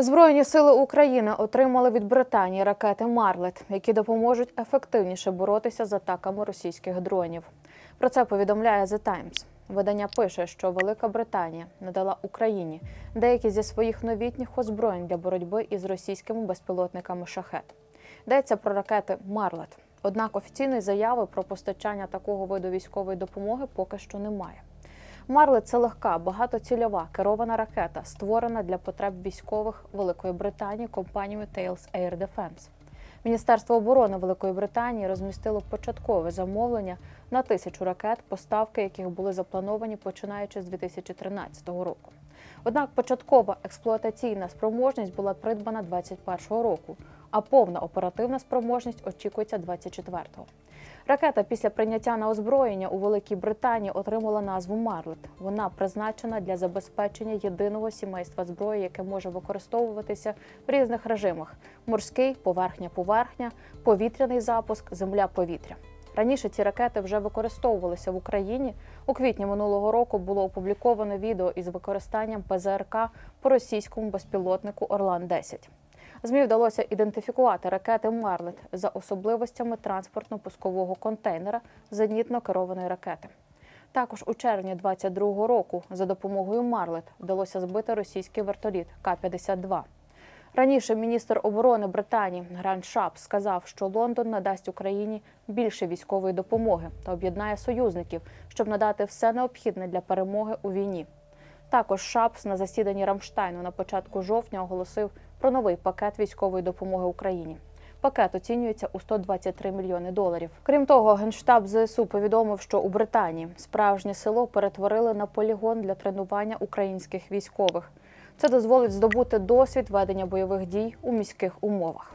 Збройні сили України отримали від Британії ракети Марлет, які допоможуть ефективніше боротися з атаками російських дронів. Про це повідомляє The Times. Видання пише, що Велика Британія надала Україні деякі зі своїх новітніх озброєнь для боротьби із російськими безпілотниками шахет. Йдеться про ракети Марлет. Однак офіційної заяви про постачання такого виду військової допомоги поки що немає. Марлет це легка, багатоцільова керована ракета, створена для потреб військових Великої Британії компанією Tails Air Defense. Міністерство оборони Великої Британії розмістило початкове замовлення на тисячу ракет, поставки яких були заплановані починаючи з 2013 року. Однак початкова експлуатаційна спроможність була придбана 2021 року, а повна оперативна спроможність очікується 2024-го. Ракета після прийняття на озброєння у Великій Британії отримала назву Марлет. Вона призначена для забезпечення єдиного сімейства зброї, яке може використовуватися в різних режимах: морський, поверхня-поверхня, повітряний запуск, земля-повітря. Раніше ці ракети вже використовувалися в Україні. У квітні минулого року було опубліковано відео із використанням ПЗРК по російському безпілотнику Орлан 10 ЗМІ вдалося ідентифікувати ракети Марлет за особливостями транспортно-пускового контейнера зенітно керованої ракети. Також у червні 22-го року за допомогою Марлет вдалося збити російський вертоліт К-52. Раніше міністр оборони Британії Гранд Шап сказав, що Лондон надасть Україні більше військової допомоги та об'єднає союзників, щоб надати все необхідне для перемоги у війні. Також Шапс на засіданні Рамштайну на початку жовтня оголосив про новий пакет військової допомоги Україні. Пакет оцінюється у 123 мільйони доларів. Крім того, генштаб ЗСУ повідомив, що у Британії справжнє село перетворили на полігон для тренування українських військових. Це дозволить здобути досвід ведення бойових дій у міських умовах.